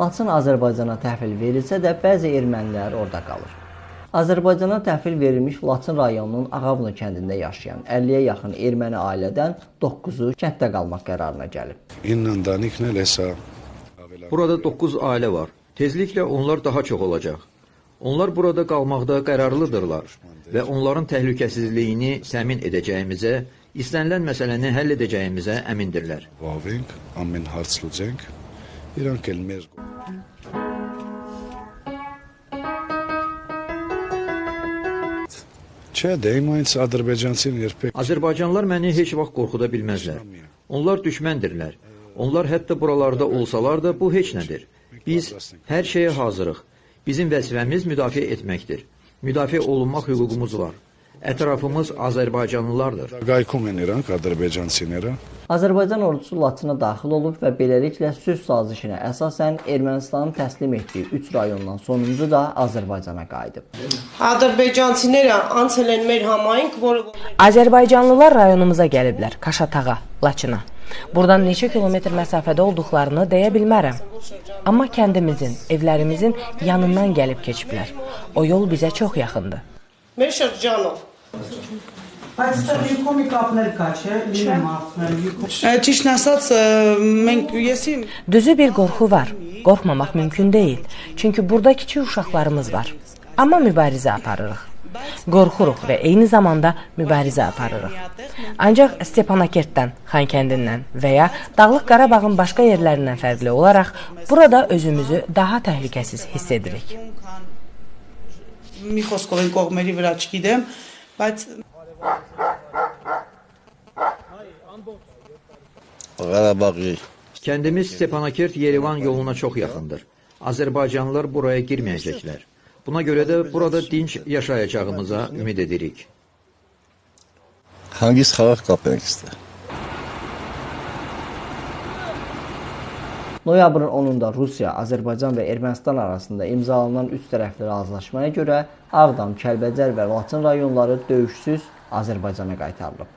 Laçın Azərbaycana təhvil verilsə də bəzi ermənilər orada qalır. Azərbaycana təhvil verilmiş Laçın rayonunun Ağavlı kəndində yaşayan 50-yə yaxın erməni ailədən 9-u kənddə qalmaq qərarına gəlib. Burada 9 ailə var. Tezliklə onlar daha çox olacaq. Onlar burada qalmaqda qərarlıdırlar və onların təhlükəsizliyini təmin edəcəyimizə, istənilən məsələni həll edəcəyimizə əmindirlər. İrank elmez. Türkçə dəyməyincə Azərbaycansın erpək. Azərbaycanlılar məni heç vaxt qorxuda bilməzlər. Onlar düşməndirlər. Onlar hətta buralarda olsalar da bu heç nədir. Biz hər şeyə hazırıq. Bizim vəzifəmiz müdafiə etməkdir. Müdafiə olunmaq hüququmuz var. Ətrafımız azərbaycanlılardır. Qaykum enirəm Azərbaycan sinirə. Azərbaycan ordusu Laçına daxil olub və beləliklə sülh sazişinə əsasən Ermənistanın təslim etdiyi 3 rayondan sonuncu da Azərbaycana qayıdıb. Azərbaycançılara ançelen merhamayın, vorov. Azərbaycanlılar rayonumuza gəliblər, Kaşatağa, Laçına. Buradan neçə kilometr məsafədə olduqlarını deyə bilmərəm. Amma kəndimizin, evlərimizin yanından gəlib keçiblər. O yol bizə çox yaxındır. մեր շրջանով։ Այստեղ յուկոմի կապներ կա, չէ՞։ Լինեմ ասնել յուկոմ։ Ճիշտն ասած, ը, մենք եսի Düzü bir qorxu var. Qorxmamaq mümkün deyil. Çünki burada kiçik uşaqlarımız var. Amma mübarizə aparırıq. Qorxuruq və eyni zamanda mübarizə aparırıq. Ancaq Stepanakertdən, Xankəndindən və ya Dağlıq Qarabağın başqa yerlərindən fərqli olaraq burada özümüzü daha təhlükəsiz hiss edirik. մի խոսքով են կողմերի վրա չգիտեմ, բայց Qarabağı Kəndimiz Stepanakert Yerevan yoluna çox yaxındır. Azərbaycanlılar buraya girməyəcəklər. Buna görə də burada dinç yaşayacağımıza ümid edirik. hangisi xalq qapmaq istər? Noyabrın 10-da Rusiya, Azərbaycan və Ermənistan arasında imzalanan üç tərəfli razılaşmaya görə Ağdam, Kəlbəcər və Laçın rayonları döyüşsüz Azərbaycana qaytarılıb.